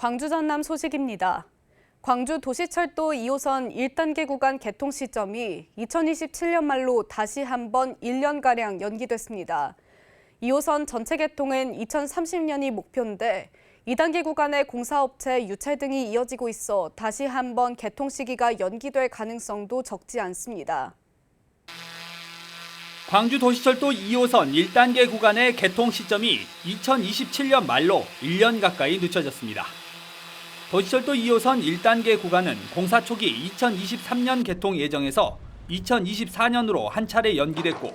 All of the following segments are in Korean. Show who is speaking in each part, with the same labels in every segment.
Speaker 1: 광주 전남 소식입니다. 광주 도시철도 2호선 1단계 구간 개통 시점이 2027년 말로 다시 한번 1년가량 연기됐습니다. 2호선 전체 개통은 2030년이 목표인데 2단계 구간의 공사업체 유찰 등이 이어지고 있어 다시 한번 개통 시기가 연기될 가능성도 적지 않습니다.
Speaker 2: 광주 도시철도 2호선 1단계 구간의 개통 시점이 2027년 말로 1년 가까이 늦춰졌습니다. 도시철도 2호선 1단계 구간은 공사 초기 2023년 개통 예정에서 2024년으로 한 차례 연기됐고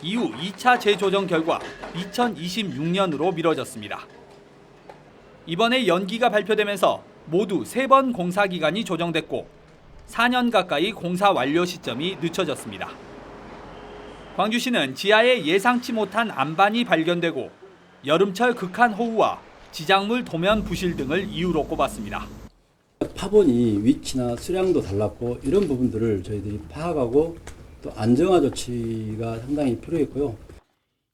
Speaker 2: 이후 2차 재조정 결과 2026년으로 미뤄졌습니다. 이번에 연기가 발표되면서 모두 3번 공사 기간이 조정됐고 4년 가까이 공사 완료 시점이 늦춰졌습니다. 광주시는 지하에 예상치 못한 안반이 발견되고 여름철 극한 호우와 지작물 도면 부실 등을 이유로 꼽았습니다.
Speaker 3: 파본이 위치나 수량도 달랐고 이런 부분들을 저희들이 파악하고 또 안정화 조치가 상당히 필요했고요.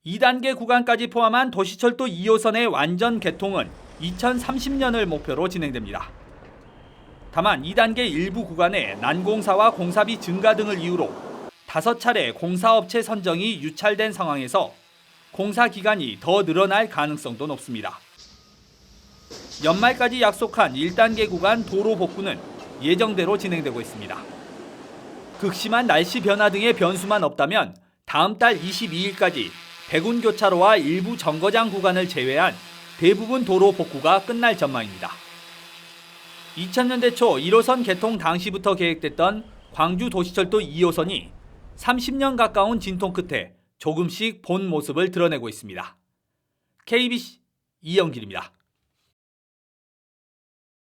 Speaker 2: 2단계 구간까지 포함한 도시철도 2호선의 완전 개통은 2030년을 목표로 진행됩니다. 다만 2단계 일부 구간에 난공사와 공사비 증가 등을 이유로 다섯 차례 공사업체 선정이 유찰된 상황에서 공사 기간이 더 늘어날 가능성도 높습니다. 연말까지 약속한 1단계 구간 도로 복구는 예정대로 진행되고 있습니다. 극심한 날씨 변화 등의 변수만 없다면 다음 달 22일까지 백운 교차로와 일부 정거장 구간을 제외한 대부분 도로 복구가 끝날 전망입니다. 2000년대 초 1호선 개통 당시부터 계획됐던 광주 도시철도 2호선이 30년 가까운 진통 끝에 조금씩 본 모습을 드러내고 있습니다. KBC 이영길입니다.